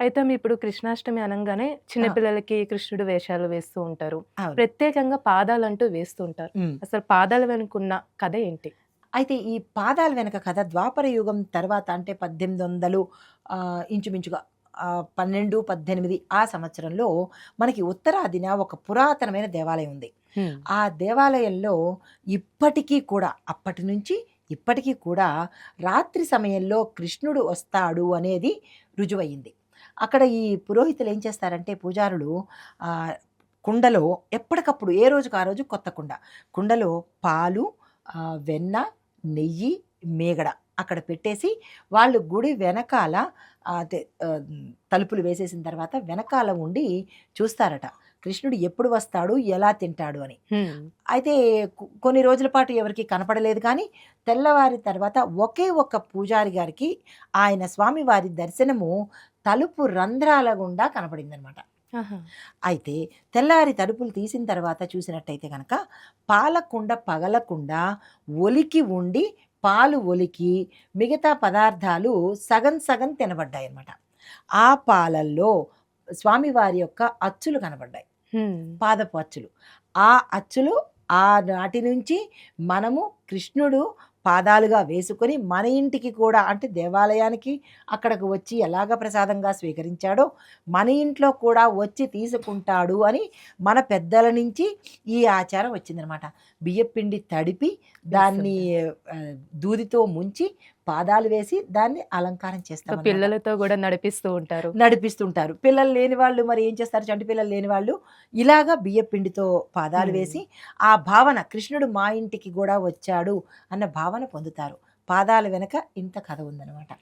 అయితే ఇప్పుడు కృష్ణాష్టమి అనంగానే చిన్నపిల్లలకి కృష్ణుడు వేషాలు వేస్తూ ఉంటారు. ప్రత్యేకంగా పాదాలంటూ వేస్తూ ఉంటారు. అసలు పాదాల వెనుకున్న కథ ఏంటి? అయితే ఈ పాదాల వెనక కథ ద్వాపర యుగం తర్వాత అంటే పద్దెనిమిది వందలు ఇంచుమించుగా పన్నెండు పద్దెనిమిది ఆ సంవత్సరంలో మనకి ఉత్తరాదిన ఒక పురాతనమైన దేవాలయం ఉంది. ఆ దేవాలయంలో ఇప్పటికీ కూడా అప్పటి నుంచి ఇప్పటికీ కూడా రాత్రి సమయంలో కృష్ణుడు వస్తాడు అనేది రుజువయింది అక్కడ ఈ పురోహితులు ఏం చేస్తారంటే పూజారులు కుండలో ఎప్పటికప్పుడు ఏ రోజుకు ఆ రోజు కొత్త కుండ. కుండలో పాలు వెన్న నెయ్యి మేగడ అక్కడ పెట్టేసి వాళ్ళు గుడి వెనకాల అదే, తలుపులు వేసేసిన తర్వాత వెనకాల ఉండి చూస్తారట. కృష్ణుడు ఎప్పుడు వస్తాడు ఎలా తింటాడు అని. అయితే కొన్ని రోజుల పాటు ఎవరికి కనపడలేదు కానీ తెల్లవారి తర్వాత ఒకే ఒక్క పూజారి గారికి ఆయన స్వామివారి దర్శనము తలుపు రంధ్రాల గుండా కనపడిందనమాట. అయితే తెల్లారి తలుపులు తీసిన తర్వాత చూసినట్టయితే కనుక పాలకుండ పగలకుండా ఒలికి ఉండి పాలు ఒలికి మిగతా పదార్థాలు సగం సగం తినబడ్డాయి అన్నమాట ఆ పాలల్లో స్వామివారి యొక్క అచ్చులు కనబడ్డాయి. పాదపు అచ్చులు. ఆ అచ్చులు ఆ నాటి నుంచి మనము కృష్ణుడు పాదాలుగా వేసుకొని మన ఇంటికి కూడా అంటే దేవాలయానికి అక్కడికి వచ్చి ఎలాగ ప్రసాదంగా స్వీకరించాడో మన ఇంట్లో కూడా వచ్చి తీసుకుంటాడు అని మన పెద్దల నుంచి ఈ ఆచారం వచ్చిందనమాట. బియ్యపిండి తడిపి దాన్ని దూదితో ముంచి పాదాలు వేసి దాన్ని అలంకారం సో చేస్తాం పిల్లలతో కూడా నడిపిస్తూ ఉంటారు. నడిపిస్తుంటారు. పిల్లలు లేని వాళ్ళు మరి ఏం చేస్తారు? చంటి పిల్లలు లేని వాళ్ళు ఇలాగా బియ్య పిండితో పాదాలు. వేసి ఆ భావన కృష్ణుడు మా ఇంటికి కూడా వచ్చాడు అన్న భావన పొందుతారు. పాదాల వెనక ఇంత కథ ఉందన్నమాట.